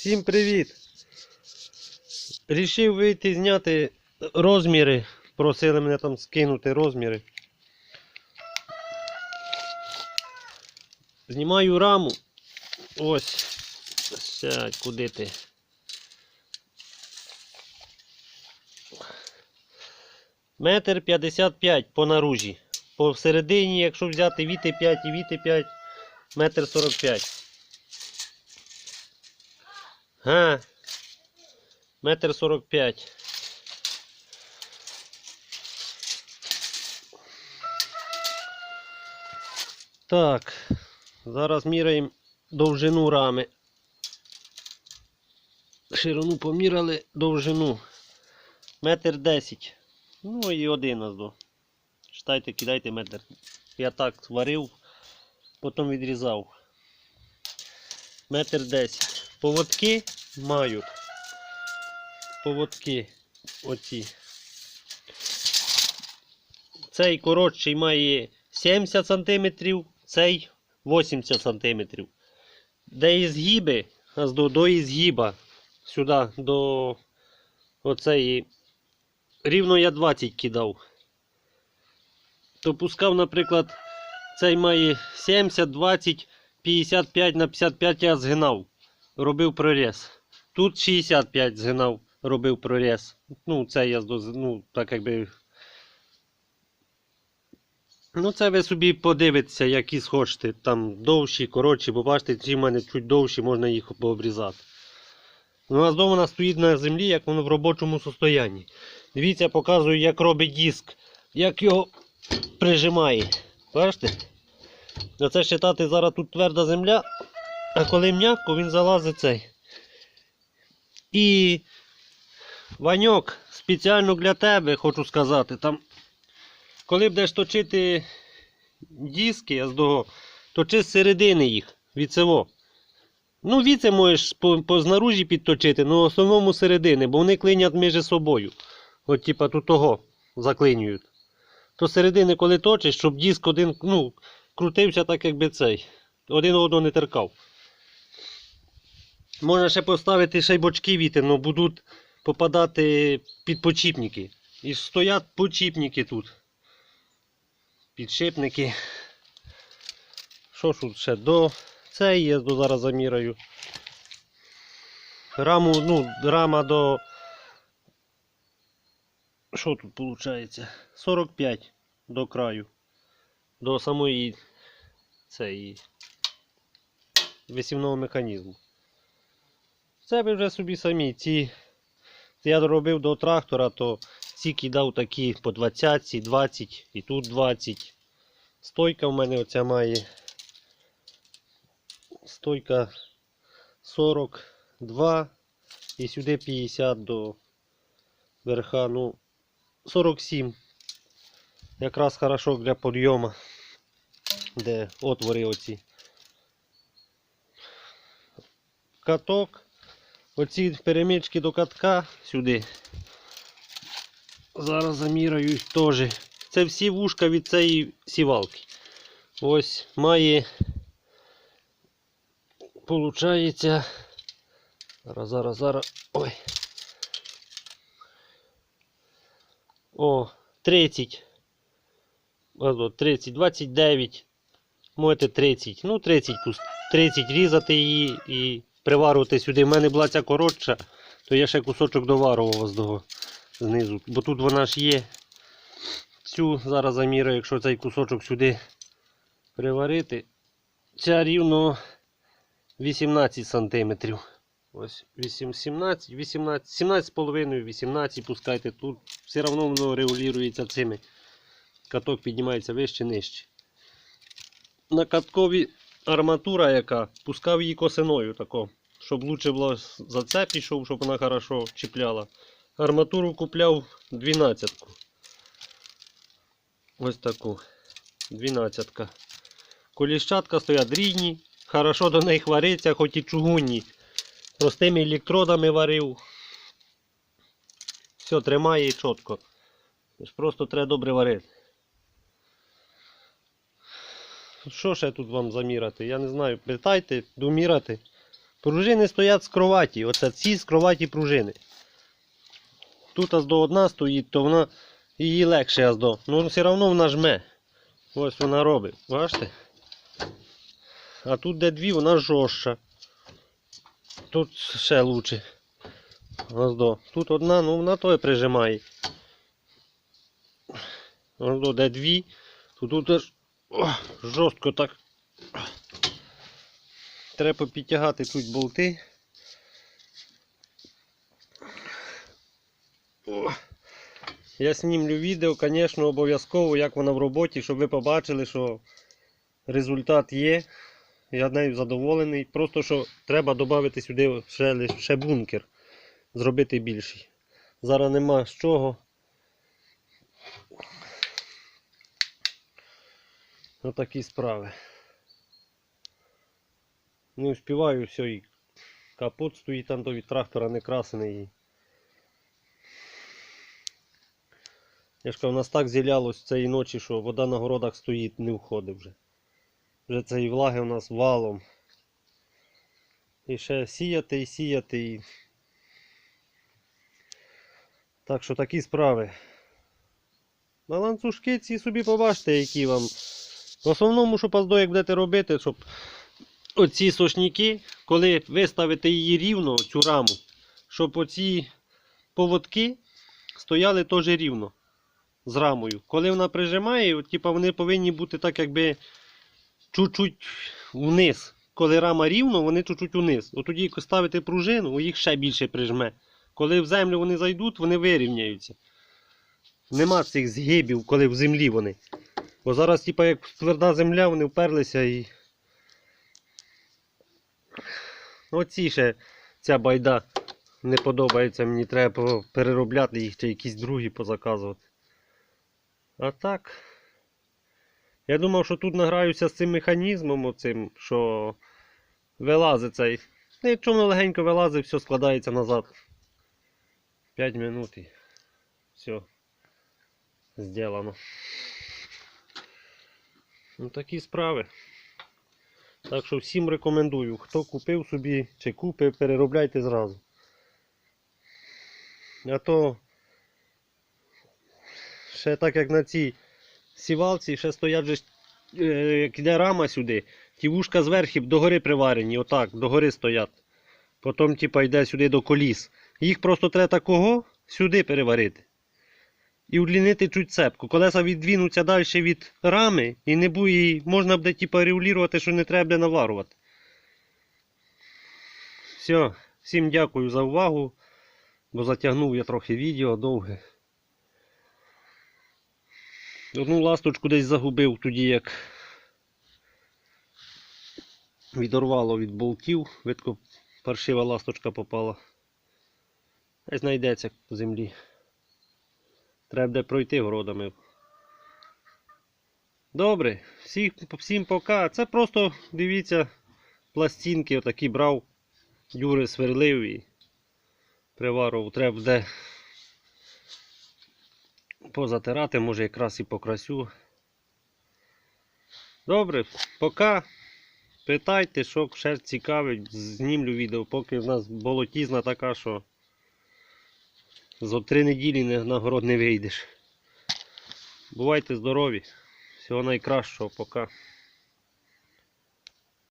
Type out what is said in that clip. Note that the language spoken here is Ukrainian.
Всім привіт! Рішив вийти зняти розміри. Просили мене там скинути розміри. Знімаю раму. Ось. Сядь, куди ти? Метр 55 по наружі. По всередині, якщо взяти віти 5 і віти 5, метр 45. Га. Метр 45. Так. Зараз міряємо довжину рами. Ширину поміряли довжину. Метр 10. Ну і один до. Читайте, кидайте метр. Я так варив, потім відрізав. Метр 10. Поводки мають. Поводки оці. Цей коротший має 70 см, цей 80 см. Де і згіби, аж до, до ізгіба, сюди, до оцеї. Рівно я 20 кидав. То пускав, наприклад, цей має 70, 20, 55 на 55 я згинав. Робив проріз. Тут 65 згинав, робив проріз. Ну, це я ну, так якби. Ну, це ви собі подивитеся, які схочете. Там довші, коротші, бо бачите, ці в мене чуть довші, можна їх пообрізати. У нас вдома вона стоїть на землі, як воно в робочому состоянні. Дивіться, я показую, як робить диск, як його прижимає. Бачите? Оце считати зараз тут тверда земля, а коли м'яко, він залазить цей. І Ваньок, спеціально для тебе хочу сказати, там, коли будеш точити диски з точи з середини їх, від. Ну, віце можеш по, по підточити, але в основному середини, бо вони клинять між собою. От типа тут того заклинюють. То середини, коли точиш, щоб диск один, ну, крутився так, якби цей. Один одного не теркав. Можна ще поставити ще й бочки віти, але будуть попадати під почіпники. І стоять почіпники тут. Підшипники. Що ж тут ще? До є, до зараз заміряю. Раму, ну, рама до. Що тут виходить? 45 до краю. До самої цієї висівного механізму. Це ви вже собі самі. Ці я робив до трактора, то ці кидав такі по 20, 20 і тут 20. Стойка в мене оця має. Стойка 42 і сюди 50 до верха. Ну, 47. Якраз хорошо для підйому, де отвори оці. Каток. Оці перемички до катка сюди. Зараз заміряю теж. Це всі вушка від цієї сівалки. Ось має. Получається. Зараз, зараз, зараз. Ой. О, 30. Ось, 30, 29. Можете 30. Ну, 30 пусть. 30 різати її і приварувати сюди. У мене була ця коротша, то я ще кусочок доварував з того знизу. Бо тут вона ж є. Цю зараз замірю, якщо цей кусочок сюди приварити. Ця рівно 18 сантиметрів. Ось 8, 17, 18, 17,5, 18 пускайте. Тут все одно воно регулюється цими. Каток піднімається вище, нижче. На каткові арматура яка, пускав її косиною тако, щоб лучше було зацеп ішов, щоб вона хорошо чіпляла. Арматуру купляв 12. -ку. Ось таку. 12. -ка. Коліщатка стоять рідні, хорошо до них вариться, хоч і чугунні. Простими електродами варив. Все, тримає чітко. Просто треба добре варити. Що ще тут вам заміряти? Я не знаю. Питайте, доміряти. Пружини стоять з кроваті. Оце ці з кроваті пружини. Тут аж до одна стоїть, то вона її легше аж до. Ну все одно вона жме. Ось вона робить. Бачите? А тут де дві, вона жорстча. Тут ще лучше. Ось. Тут одна, ну вона той прижимає. Ось де дві, то тут о, жорстко так. Треба підтягати тут болти. О. Я знімлю відео, звісно, обов'язково, як вона в роботі, щоб ви побачили, що результат є. Я нею задоволений. Просто що треба додати сюди ще, ще бункер. Зробити більший. Зараз нема з чого. Отакі справи. Не успіваю все і капот стоїть там то від трактора не красений. Я ж кажу, у нас так зілялось цієї ночі, що вода на городах стоїть, не входить вже. Вже цієї влаги у нас валом. І ще сіяти і сіяти. І... Так що такі справи. На ланцюжки ці собі побачите, які вам. В основному, що паздо, будете робити, щоб оці сошніки, коли ви ставите її рівно, цю раму, щоб оці поводки стояли теж рівно з рамою. Коли вона прижимає, от, типа, вони повинні бути так, якби чуть-чуть вниз. Коли рама рівно, вони чуть-чуть вниз. От тоді, як ставите пружину, їх ще більше прижме. Коли в землю вони зайдуть, вони вирівняються. Нема цих згибів, коли в землі вони. Бо зараз, типа, як тверда земля, вони вперлися і. Оці ще ця байда не подобається мені, треба переробляти їх чи якісь другі позаказувати. А так. Я думав, що тут награюся з цим механізмом, оцим, що вилазить цей. Ну, Якщо воно легенько вилазить, все складається назад. 5 минут і все. Сделано. Ну такі справи. Так що всім рекомендую. Хто купив собі чи купив, переробляйте зразу. А то ще так як на цій сівалці, ще стоять же, е, як іде рама сюди, ті вушка зверху догори приварені, отак, догори стоять. Потім, типа, йде сюди до коліс. Їх просто треба такого сюди переварити. І удлінити чуть цепку. Колеса віддвинуться далі від рами і не буде, і можна буде типа, регулювати, що не треба буде наварувати. Все, всім дякую за увагу, бо затягнув я трохи відео довге. Одну ласточку десь загубив тоді, як відорвало від болтів, видко паршива ласточка попала. Десь знайдеться по землі. Треба буде пройти городами. Добре, всіх, всім пока. Це просто, дивіться, пластинки отакі брав. Юри сверлив і приварував. Треба буде позатирати, може якраз і покрасю. Добре, пока. Питайте, що ще цікавить, знімлю відео, поки в нас болотізна така, що за три неділі на город не вийдеш. Бувайте здорові. Всього найкращого, пока.